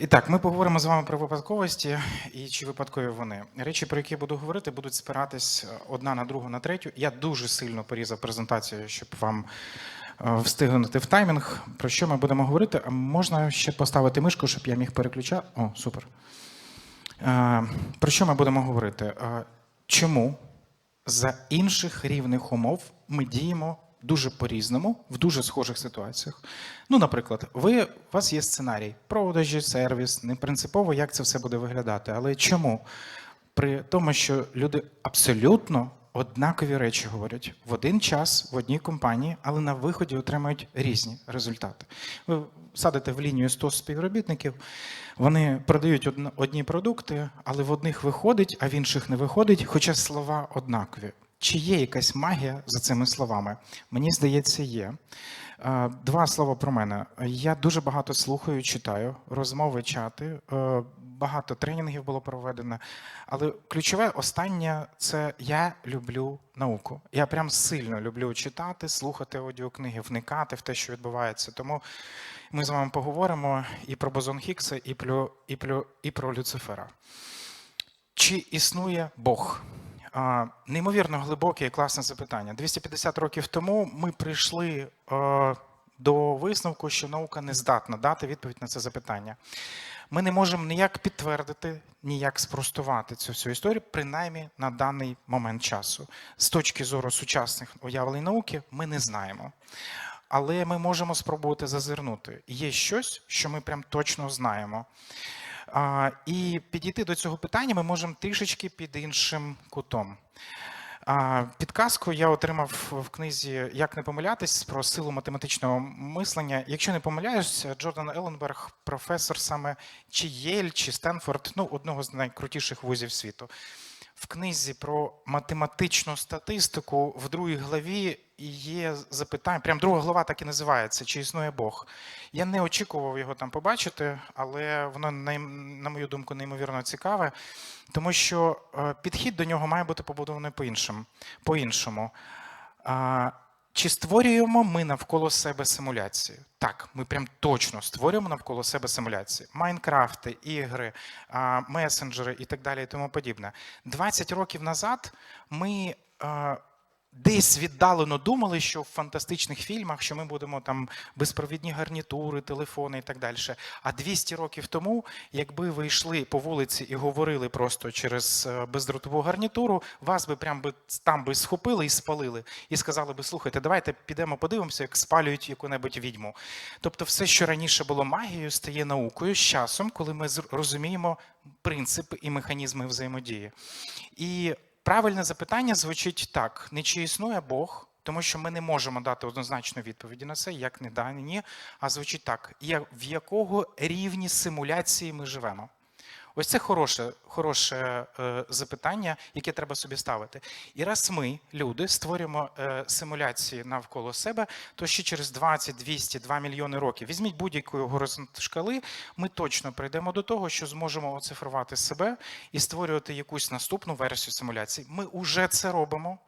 І так, ми поговоримо з вами про випадковості і чи випадкові вони. Речі, про які я буду говорити, будуть спиратись е, одна на другу, на третю. Я дуже сильно порізав презентацію, щоб вам е, встигнути в таймінг. Про що ми будемо говорити? А можна ще поставити мишку, щоб я міг переключати. О, супер. Е, Про що ми будемо говорити? Чому за інших рівних умов ми діємо дуже по-різному в дуже схожих ситуаціях. Ну, наприклад, ви, у вас є сценарій, продажі, сервіс, не принципово, як це все буде виглядати. Але чому? При тому, що люди абсолютно однакові речі говорять в один час в одній компанії, але на виході отримують різні результати. Ви садите в лінію 100 співробітників, вони продають одні продукти, але в одних виходить, а в інших не виходить, хоча слова однакові. Чи є якась магія за цими словами? Мені здається, є. Е, Два слова про мене. Я дуже багато слухаю, читаю, розмови, чати. е, Багато тренінгів було проведено. Але ключове останнє це я люблю науку. Я прям сильно люблю читати, слухати аудіокниги, вникати в те, що відбувається. Тому ми з вами поговоримо і про бозон Хіггса, і і і про Люцифера. Чи існує Бог? Неймовірно глибоке і класне запитання. 250 років тому ми прийшли е, до висновку, що наука не здатна дати відповідь на це запитання. Ми не можемо ніяк підтвердити, ніяк спростувати цю всю історію, принаймні на даний момент часу. З точки зору сучасних уявлень науки, ми не знаємо. Але ми можемо спробувати зазирнути. Є щось, що ми прям точно знаємо. І підійти до цього питання ми можемо трішечки під іншим кутом. Підказку я отримав в книзі Як не помилятись про силу математичного мислення. Якщо не помиляюсь, Джордан Елленберг, професор саме чи Єль, чи Стенфорд, ну одного з найкрутіших вузів світу. В книзі про математичну статистику в другій главі є запитання. Прям друга глава так і називається: чи існує Бог? Я не очікував його там побачити, але воно, на мою думку, неймовірно цікаве, тому що е, підхід до нього має бути побудований по-іншому. по-іншому. Чи створюємо ми навколо себе симуляцію? Так, ми прям точно створюємо навколо себе симуляції. Майнкрафти, ігри, месенджери і так далі, і тому подібне. 20 років назад ми. Десь віддалено думали, що в фантастичних фільмах, що ми будемо там безпровідні гарнітури, телефони і так далі. А 200 років тому, якби ви йшли по вулиці і говорили просто через е, бездротову гарнітуру, вас би прям би там би схопили і спалили, і сказали би: слухайте, давайте підемо подивимося, як спалюють яку-небудь відьму. Тобто, все, що раніше було магією, стає наукою з часом, коли ми розуміємо принципи і механізми взаємодії. І правильне запитання звучить так: не чи існує Бог, тому що ми не можемо дати однозначну відповіді на це, як не дані, ні, а звучить так: в якого рівні симуляції ми живемо? Ось це хороше, хороше е, запитання, яке треба собі ставити. І раз ми, люди, створюємо е, симуляції навколо себе, то ще через 20, 200, 2 мільйони років візьміть будь-який горизонт шкали, ми точно прийдемо до того, що зможемо оцифрувати себе і створювати якусь наступну версію симуляції. Ми вже це робимо.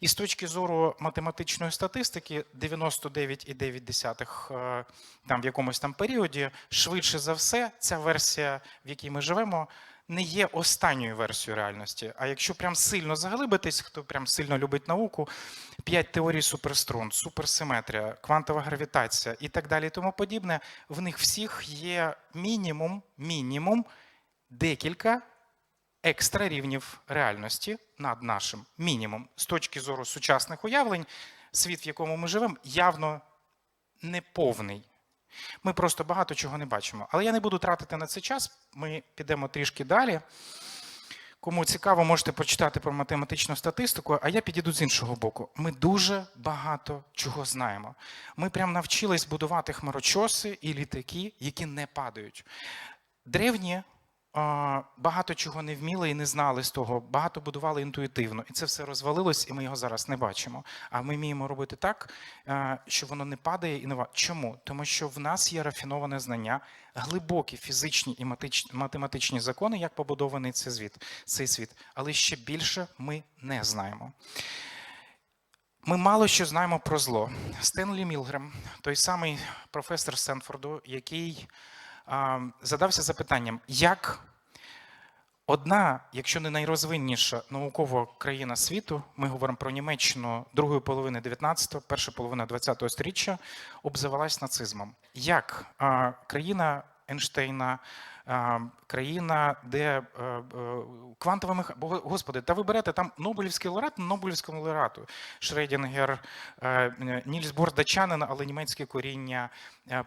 І з точки зору математичної статистики, 99,9 е, там в якомусь там періоді, швидше за все, ця версія, в якій ми живемо, не є останньою версією реальності. А якщо прям сильно заглибитись, хто прям сильно любить науку, п'ять теорій суперструн, суперсиметрія, квантова гравітація і так далі, і тому подібне, в них всіх є мінімум, мінімум декілька екстра рівнів реальності над нашим мінімум. З точки зору сучасних уявлень, світ, в якому ми живемо, явно неповний. Ми просто багато чого не бачимо. Але я не буду тратити на це час. Ми підемо трішки далі. Кому цікаво, можете почитати про математичну статистику, а я підійду з іншого боку. Ми дуже багато чого знаємо. Ми прям навчились будувати хмарочоси і літаки, які не падають. Древні багато чого не вміли і не знали з того, багато будували інтуїтивно, і це все розвалилось, і ми його зараз не бачимо. А ми вміємо робити так, що воно не падає і не ва- Чому? Тому що в нас є рафіноване знання, глибокі фізичні і математичні закони, як побудований цей світ, цей світ. Але ще більше ми не знаємо. Ми мало що знаємо про зло. Стенлі Мілгрем, той самий професор Сенфорду, який задався запитанням, як одна, якщо не найрозвинніша наукова країна світу, ми говоримо про Німеччину другої половини 19-го, перша половина 20-го сторіччя, обзивалась нацизмом. Як країна Ейнштейна, країна, де е, е, квантова меха... Господи, та ви берете там Нобелівський лауреат Нобелівському лауреату. Шредінгер, е, Нільс Бор датчанин, але німецьке коріння,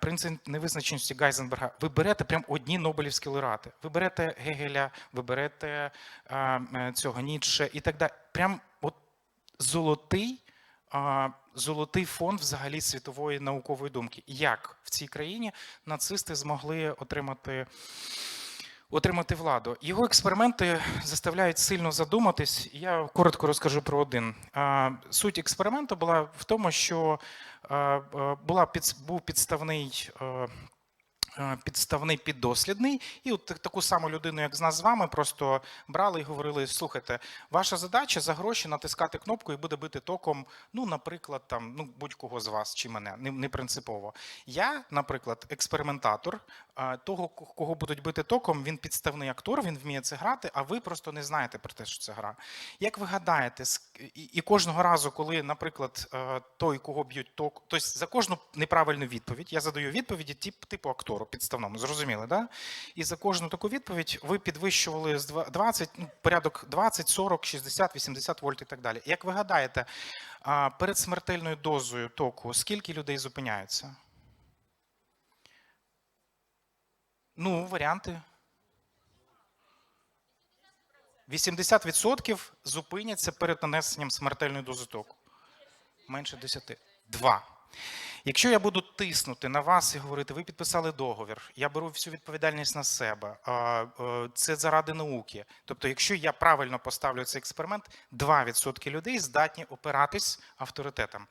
принцип невизначеності Гайзенберга. Ви берете прям одні Нобелівські лауреати. Ви берете Гегеля, ви берете цього Ніцше і так далі. Прям от золотий. Золотий фонд взагалі світової наукової думки. Як в цій країні нацисти змогли отримати отримати владу. Його експерименти заставляють сильно задуматись. Я коротко розкажу про один. Суть експерименту була в тому, що була був підставний. А, Підставний піддослідний, і от таку саму людину, як з нас з вами, просто брали і говорили: слухайте, ваша задача за гроші натискати кнопку і буде бити током. Ну, наприклад, там ну будь-кого з вас чи мене, не, принципово. Я, наприклад, експериментатор того, кого будуть бити током, він підставний актор, він вміє це грати, а ви просто не знаєте про те, що це гра. Як ви гадаєте, і, кожного разу, коли, наприклад, е, той, кого б'ють ток, тобто за кожну неправильну відповідь, я задаю відповіді тип, типу актору підставному, зрозуміли, да? І за кожну таку відповідь ви підвищували з два- 20, ну, порядок 20, 40, 60, 80 вольт і так далі. Як ви гадаєте, перед смертельною дозою току скільки людей зупиняються? Ну, варіанти. 80% зупиняться перед нанесенням смертельної дози току. Менше 10. Два. Якщо я буду тиснути на вас і говорити, ви підписали договір, я беру всю відповідальність на себе, е, це заради науки. Тобто, якщо я правильно поставлю цей експеримент, 2% людей здатні опиратись авторитетам.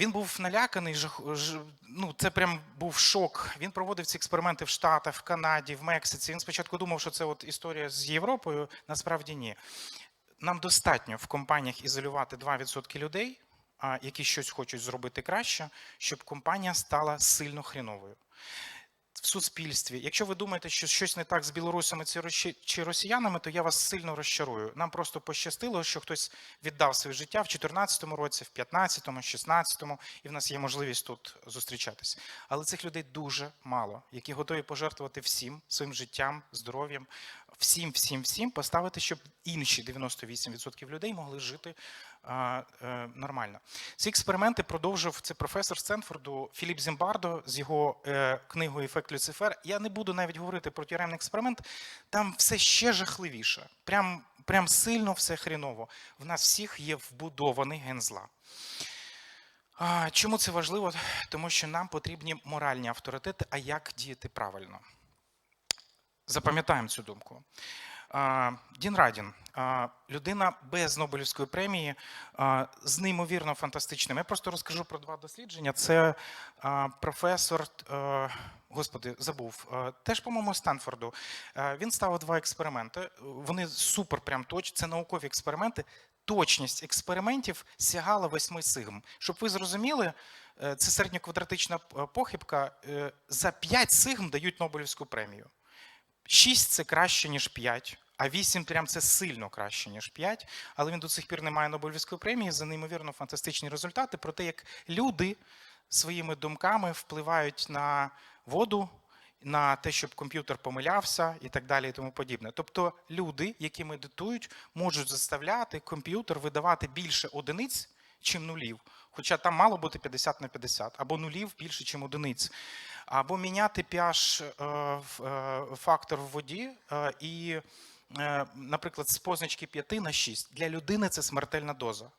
Він був наляканий, ну це прям був шок. Він проводив ці експерименти в Штатах, в Канаді, в Мексиці. Він спочатку думав, що це от історія з Європою. Насправді ні. Нам достатньо в компаніях ізолювати 2% людей, які щось хочуть зробити краще, щоб компанія стала сильно хріновою. В суспільстві, якщо ви думаєте, що щось не так з білорусами чи росі- чи росіянами, то я вас сильно розчарую. Нам просто пощастило, що хтось віддав своє життя в 2014 році, в 2015, 2016, і в нас є можливість тут зустрічатись. Але цих людей дуже мало, які готові пожертвувати всім своїм життям, здоров'ям, всім, всім, всім поставити, щоб інші 98% людей могли жити нормально. Ці експерименти продовжив це професор Стенфорду Філіп Зімбардо з його е, книгою Ефект Люцифер. Я не буду навіть говорити про тюремний експеримент. Там все ще жахливіше. Прям, прям сильно все хріново. В нас всіх є вбудований ген зла. Чому це важливо? Тому що нам потрібні моральні авторитети, а як діяти правильно. Запам'ятаємо цю думку. Дін Радін, людина без Нобелівської премії, з неймовірно фантастичним. Я просто розкажу про два дослідження. Це професор, господи, забув, теж, по-моєму, Стенфорду. Він ставив два експерименти. Вони супер прям точні. Це наукові експерименти. Точність експериментів сягала 8 сигм. Щоб ви зрозуміли, е, це середньоквадратична е, похибка. е, За 5 сигм дають Нобелівську премію. 6 це краще, ніж 5, а 8 прям це сильно краще, ніж 5. Але він до сих пір не має Нобелівської премії за неймовірно фантастичні результати про те, як люди своїми думками впливають на воду, на те, щоб комп'ютер помилявся і так далі, і тому подібне. Тобто люди, які медитують, можуть заставляти комп'ютер видавати більше одиниць, чим нулів. Хоча там мало бути 50 на 50, або нулів більше, чим одиниць. Або міняти pH е, е, фактор в воді е, і, наприклад, з позначки 5 на 6. Для людини це смертельна доза.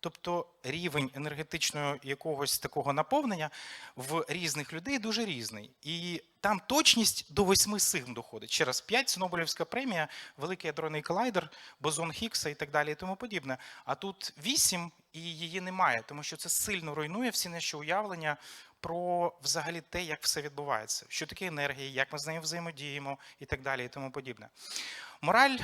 Тобто рівень енергетичного якогось такого наповнення в різних людей дуже різний. І там точність до 8 сигм доходить. Ще раз, 5 – це Нобелівська премія, великий ядерний колайдер, бозон Хіггса і так далі і тому подібне. А тут 8 і її немає, тому що це сильно руйнує всі наші уявлення про взагалі те, як все відбувається, що таке енергія, як ми з нею взаємодіємо і так далі, і тому подібне. Мораль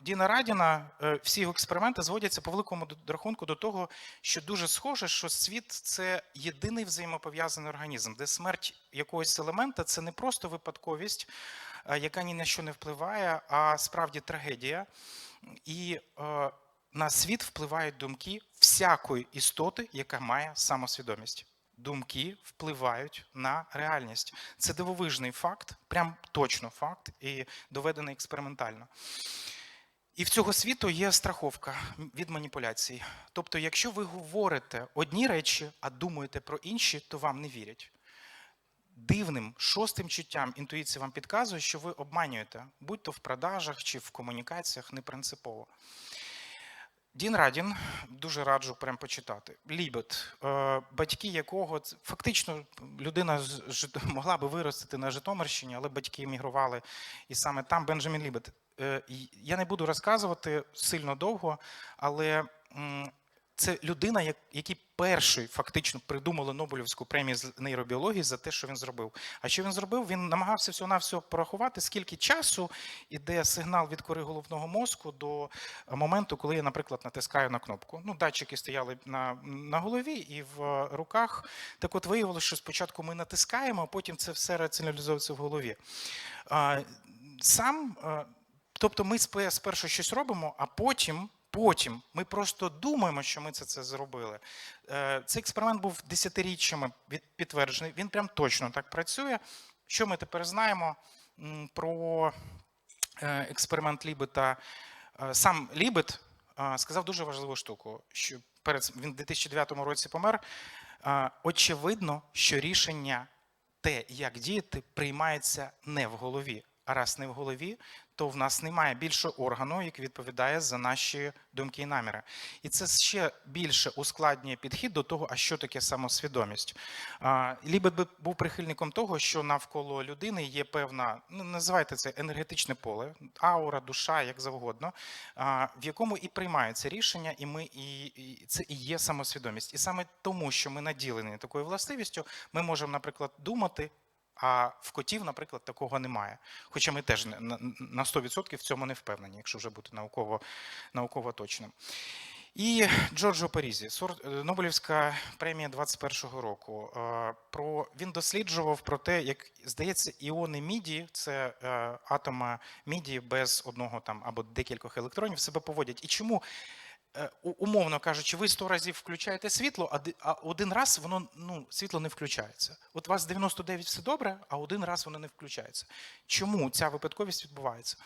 Діна Радіна, е, всі його експерименти зводяться по великому рахунку до того, що дуже схоже, що світ це єдиний взаємопов'язаний організм, де смерть якогось елемента це не просто випадковість, е, яка ні на що не впливає, а справді трагедія. І е, на світ впливають думки всякої істоти, яка має самосвідомість. Думки впливають на реальність. Це дивовижний факт, прям точно факт, і доведений експериментально. І в цього світу є страховка від маніпуляцій. Тобто, якщо ви говорите одні речі, а думаєте про інші, то вам не вірять. Дивним шостим чуттям інтуїція вам підказує, що ви обманюєте, будь то в продажах чи в комунікаціях, не принципово. Дін Радін дуже раджу прям почитати. Лібет, е, батьки якого фактично людина могла би виростити на Житомирщині, але батьки емігрували, і саме там Бенджамін Лібет. Е, Я не буду розказувати сильно довго, але це людина, як- який перший фактично придумали Нобелівську премію з нейробіології за те, що він зробив. А що він зробив? Він намагався всього на всього порахувати, скільки часу іде сигнал від кори головного мозку до моменту, коли я, наприклад, натискаю на кнопку. Ну, датчики стояли на, на голові і в руках. Так от виявилося, що спочатку ми натискаємо, а потім це все раціоналізується в голові. Сам, тобто ми спе- спершу щось робимо, а потім. Потім ми просто думаємо, що ми це, це зробили. Е, Цей експеримент був десятиріччями підтверджений. Він прям точно так працює. Що ми тепер знаємо про е, експеримент Лібета? Е, Сам Лібет сказав дуже важливу штуку, що перед він в 2009 році помер. Очевидно, що рішення те, як діяти, приймається не в голові. А раз не в голові, то в нас немає більшого органу, який відповідає за наші думки і наміри. І це ще більше ускладнює підхід до того, а що таке самосвідомість. А, Лібет би- був прихильником того, що навколо людини є певна, ну називайте це енергетичне поле, аура, душа, як завгодно, в якому і приймаються рішення, і ми і, і це і є самосвідомість. І саме тому, що ми наділені такою властивістю, ми можемо, наприклад, думати. А в котів, наприклад, такого немає. Хоча ми теж на- на 100% в цьому не впевнені, якщо вже бути науково, науково точним. І Джорджо Парізі, е, Нобелівська премія 21-го року. Е, Про він досліджував про те, як здається, іони міді, це е, атома міді без одного там або декількох електронів, себе поводять. І чому? Е, Умовно кажучи, ви 100 разів включаєте світло, а один раз воно ну світло не включається. От у вас 99 все добре, а один раз воно не включається. Чому ця випадковість відбувається?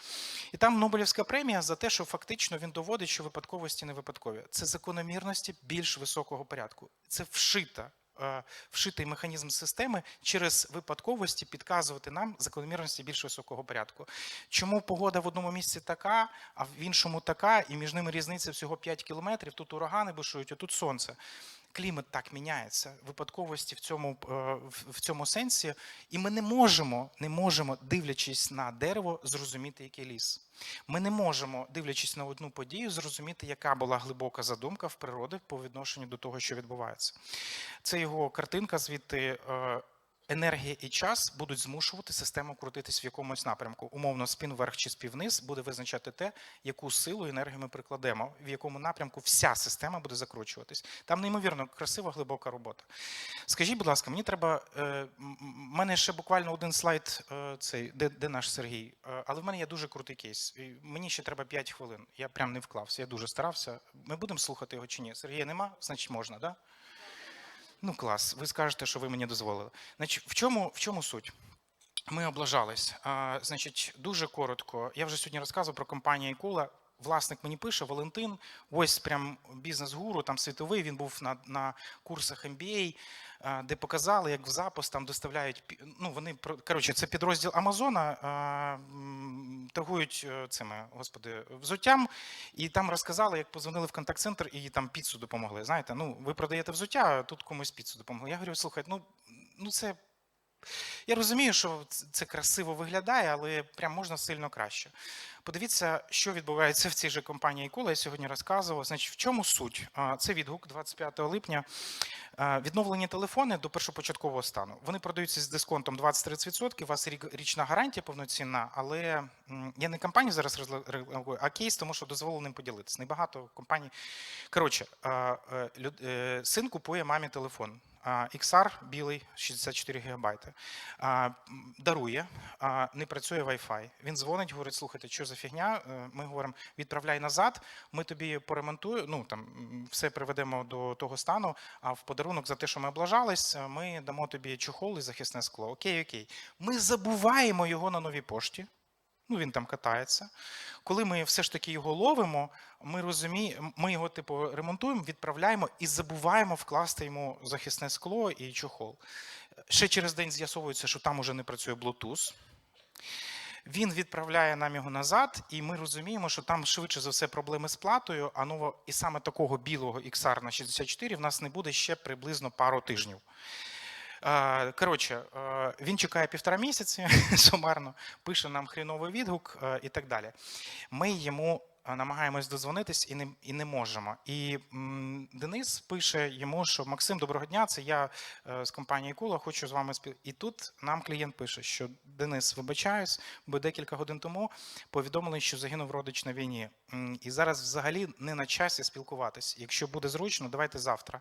І там Нобелівська премія за те, що фактично він доводить, що випадковості не випадкові. Це закономірності більш високого порядку. Це вшита. Е, Вшитий механізм системи через випадковості підказувати нам закономірності більш високого порядку. Чому погода в одному місці така, а в іншому така, і між ними різниця всього 5 кілометрів. Тут урагани бушують, а тут сонце. Клімат так міняється, випадковості в цьому, е, в- цьому сенсі, і ми не можемо, не можемо, дивлячись на дерево, зрозуміти, який ліс. Ми не можемо, дивлячись на одну подію, зрозуміти, яка була глибока задумка в природи по відношенню до того, що відбувається. Це його картинка, звідти е, енергія і час будуть змушувати систему крутитись в якомусь напрямку. Умовно, спін вверх чи спів вниз буде визначати те, яку силу енергію ми прикладемо, в якому напрямку вся система буде закручуватись. Там неймовірно красива, глибока робота. Скажіть, будь ласка, мені треба. е, мене ще буквально один слайд, е, цей, де, де наш Сергій. Е, але в мене є дуже крутий кейс. І мені ще треба 5 хвилин. Я прям не вклався, я дуже старався. Ми будемо слухати його чи ні? Сергія нема, значить можна, так? Да? Ну, клас. Ви скажете, що ви мені дозволили. Значить, в чому, в чому суть? Ми облажались. А, значить, дуже коротко. Я вже сьогодні розказував про компанію Ікула. Власник мені пише, Валентин, ось прям бізнес-гуру, там світовий. Він був на, на курсах MBA, де показали, як в запис там доставляють. Ну, вони коротше, це підрозділ Амазона, торгують е, цими, господи, взуттям. І там розказали, як позвонили в контакт-центр і там піцу допомогли. Знаєте, ну ви продаєте взуття, а тут комусь піцу допомогли. Я говорю, слухай, ну, ну це Я розумію, що це красиво виглядає, але прям можна сильно краще. Подивіться, що відбувається в цій же компанії Кола. Я сьогодні розказував. Значить, в чому суть? Це відгук 25 липня. Відновлені телефони до першопочаткового стану. Вони продаються з дисконтом 20-30%. У вас річна гарантія повноцінна, але я не компанію зараз розла- а кейс, тому що дозволив ним поділитися. Небагато компаній. Коротше, е, е, син купує мамі телефон. XR білий 64 гігабайти. Дарує, не працює Wi-Fi. Він дзвонить, говорить: слухайте, що за фігня? Е, Ми говоримо, відправляй назад. Ми тобі поремонтуємо. Ну там все приведемо до того стану. А в подарунок за те, що ми облажались, е, ми дамо тобі чохол і захисне скло. Окей, окей. Ми забуваємо його на новій пошті. Ну, він там катається. Коли ми все ж таки його ловимо, ми розуміємо, ми його типу ремонтуємо, відправляємо і забуваємо вкласти йому захисне скло і чохол. Ще через день з'ясовується, що там уже не працює Bluetooth. Він відправляє нам його назад, і ми розуміємо, що там швидше за все проблеми з платою. А ново і саме такого білого XR на 64 в нас не буде ще приблизно пару тижнів. Коротше, він чекає півтора місяці сумарно, пише нам хріновий відгук і так далі. Ми йому намагаємось дозвонитись і не, і не можемо. І м, Денис пише йому, що Максим, доброго дня, це я е, з компанії Кула, хочу з вами спіл. І тут нам клієнт пише, що Денис, вибачаюсь, бо декілька годин тому повідомили, що загинув родич на війні. І зараз взагалі не на часі спілкуватись. Якщо буде зручно, давайте завтра.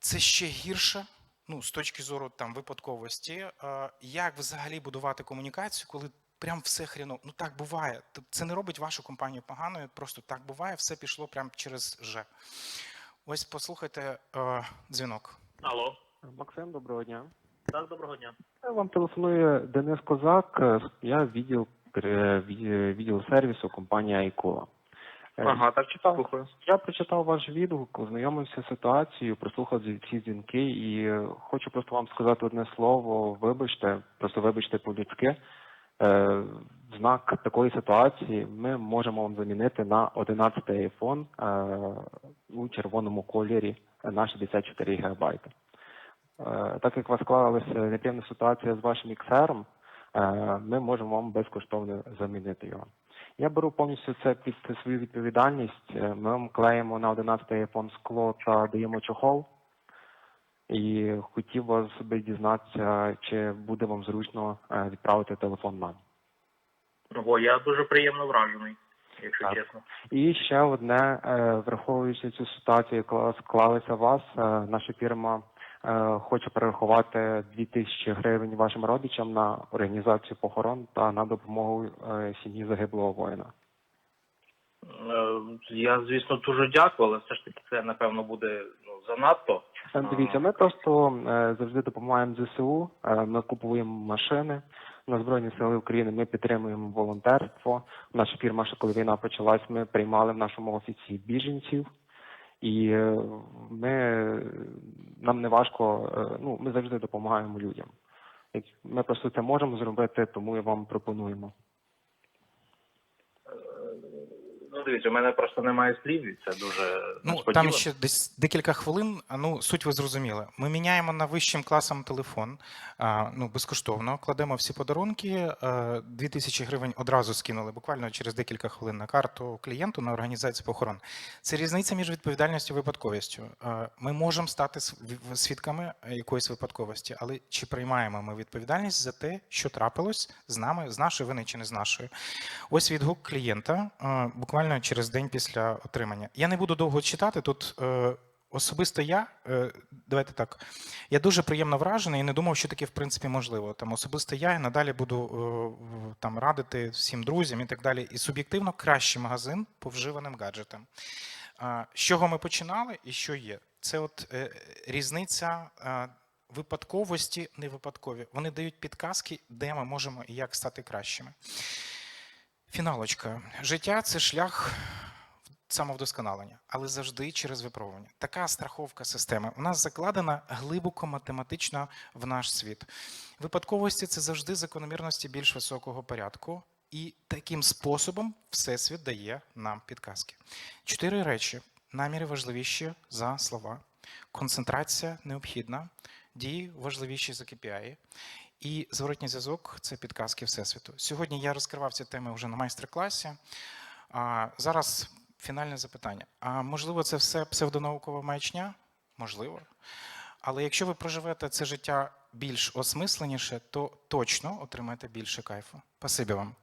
Це ще гірше, ну, з точки зору там випадковості, е, як взагалі будувати комунікацію, коли прям все хріно. Ну так буває. Це не робить вашу компанію поганою, просто так буває, все пішло прям через Ж. Ось послухайте е, дзвінок. Алло, Максим, доброго дня. так, доброго дня. Вам телефонує Денис Козак. Е, Я відділ е, відділ сервісу компанії Айкола. Е, Ага, так читав. Слухаю. Я прочитав ваш відгук, ознайомився з ситуацією, прослухав ці- дзвінки і хочу просто вам сказати одне слово. Вибачте, просто вибачте по-людськи. Е, в знак такої ситуації ми можемо вам замінити на 11 iPhone е, у червоному кольорі на 64 ГБ. Е, Так як у вас склалася неприємна ситуація з вашим XR, е, ми можемо вам безкоштовно замінити його. Я беру повністю це під свою відповідальність. Е, Ми клеїмо на 11 iPhone скло та даємо чохол. І хотів вас би дізнатися, чи буде вам зручно е, відправити телефон нам. Ого, я дуже приємно вражений, якщо Так. чесно. І ще одне, е, враховуючи цю ситуацію, яка склалася у вас, наша фірма е, хоче перерахувати 2000 гривень вашим родичам на організацію похорон та на допомогу е, сім'ї загиблого воїна. Е, Я, звісно, дуже дякую, але все ж таки це, напевно, буде ну, занадто. Дивіться, ми просто завжди допомагаємо ЗСУ. Ми купуємо машини на Збройні Сили України. Ми підтримуємо волонтерство. Наша фірма, ще коли війна почалась, ми приймали в нашому офісі біженців. І е, ми нам не важко, е, ну ми завжди допомагаємо людям. Ми просто це можемо зробити, тому і вам пропонуємо. Ну, дивіться, у мене просто немає слів, і це дуже Ну, там ще десь декілька хвилин. Ну, суть ви зрозуміли. Ми міняємо на вищим класом телефон, а, ну, безкоштовно, кладемо всі подарунки. а, 2000 гривень одразу скинули, буквально через декілька хвилин на карту клієнту на організацію похорон. Це різниця між відповідальністю і випадковістю. А, Ми можемо стати свідками якоїсь випадковості, але чи приймаємо ми відповідальність за те, що трапилось з нами, з нашої вини чи не з нашої? Ось відгук клієнта буквально через день після отримання. Я не буду довго читати тут. е, Особисто я, е, давайте так, я дуже приємно вражений і не думав, що таке в принципі можливо. Там особисто я і надалі буду е, там радити всім друзям і так далі. І суб'єктивно кращий магазин по вживаним гаджетам. З чого ми починали і що є? Це от е, різниця випадковості, не випадкові. Вони дають підказки, де ми можемо і як стати кращими. Фіналочка. Життя це шлях самовдосконалення, але завжди через випробування. Така страховка системи у нас закладена глибоко математично в наш світ. Випадковості це завжди закономірності більш високого порядку, і таким способом Всесвіт дає нам підказки. Чотири речі наміри важливіші за слова. концентрація необхідна, дії важливіші за KPI, і зворотній зв'язок це підказки Всесвіту. Сьогодні я розкривав ці теми вже на майстер-класі. Зараз фінальне запитання. А можливо, це все псевдонаукова маячня? Можливо. Але якщо ви проживете це життя більш осмисленіше, то точно отримаєте більше кайфу. Спасибі вам.